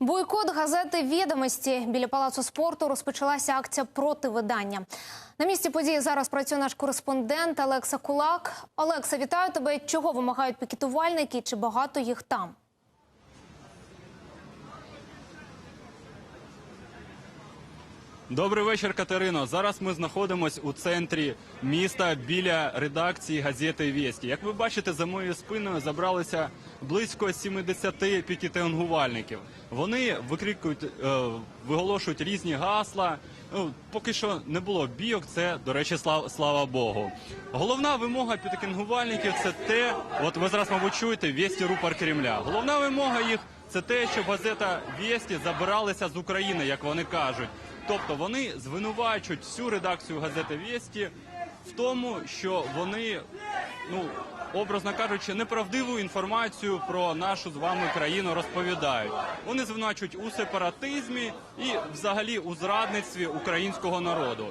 Бойкот газети відомості біля палацу спорту розпочалася акція проти видання. На місці події зараз працює наш кореспондент Олекса Кулак. Олекса, вітаю тебе. Чого вимагають пікетувальники? Чи багато їх там? Добрий вечір, Катерино. Зараз ми знаходимося у центрі міста біля редакції газети «Вєсті». Як ви бачите, за моєю спиною забралися близько 70 пікетингувальників. Вони викрикують, е, виголошують різні гасла. Ну, поки що не було бійок. Це, до речі, слава, Богу. Головна вимога пікетингувальників – це те, от ви зараз, мабуть, чуєте, «Вєсті рупор Кремля. Головна вимога їх це те, щоб газета «Вєсті» забиралася з України, як вони кажуть. Тобто вони звинувачують всю редакцію газети «Вєсті» в тому, що вони, ну образно кажучи, неправдиву інформацію про нашу з вами країну розповідають. Вони звинувачують у сепаратизмі і, взагалі, у зрадництві українського народу.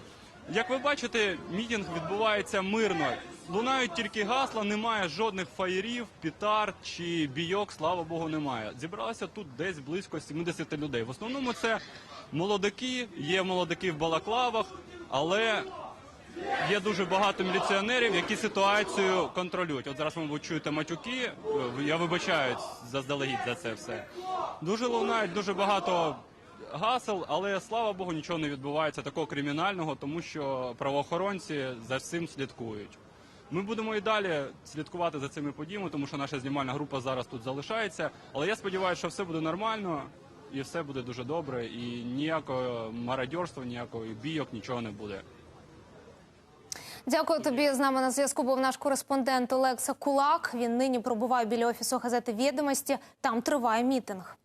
Як ви бачите, мітинг відбувається мирно. Лунають тільки гасла, немає жодних фаєрів, пітард чи бійок, слава Богу, немає. Зібралося тут десь близько 70 людей. В основному це молодики, є молодики в балаклавах, але є дуже багато міліціонерів, які ситуацію контролюють. От зараз, мабуть, чуєте матюки. Я вибачаюсь заздалегідь за це все. Дуже лунають дуже багато гасел, але слава Богу, нічого не відбувається такого кримінального, тому що правоохоронці за всім слідкують. Ми будемо і далі слідкувати за цими подіями, тому що наша знімальна група зараз тут залишається. Але я сподіваюся, що все буде нормально і все буде дуже добре, і ніякого мародьорства, ніякого бійок, нічого не буде. Дякую тобі. З нами на зв'язку був наш кореспондент Олекса Кулак. Він нині пробуває біля офісу газети відомості. Там триває мітинг.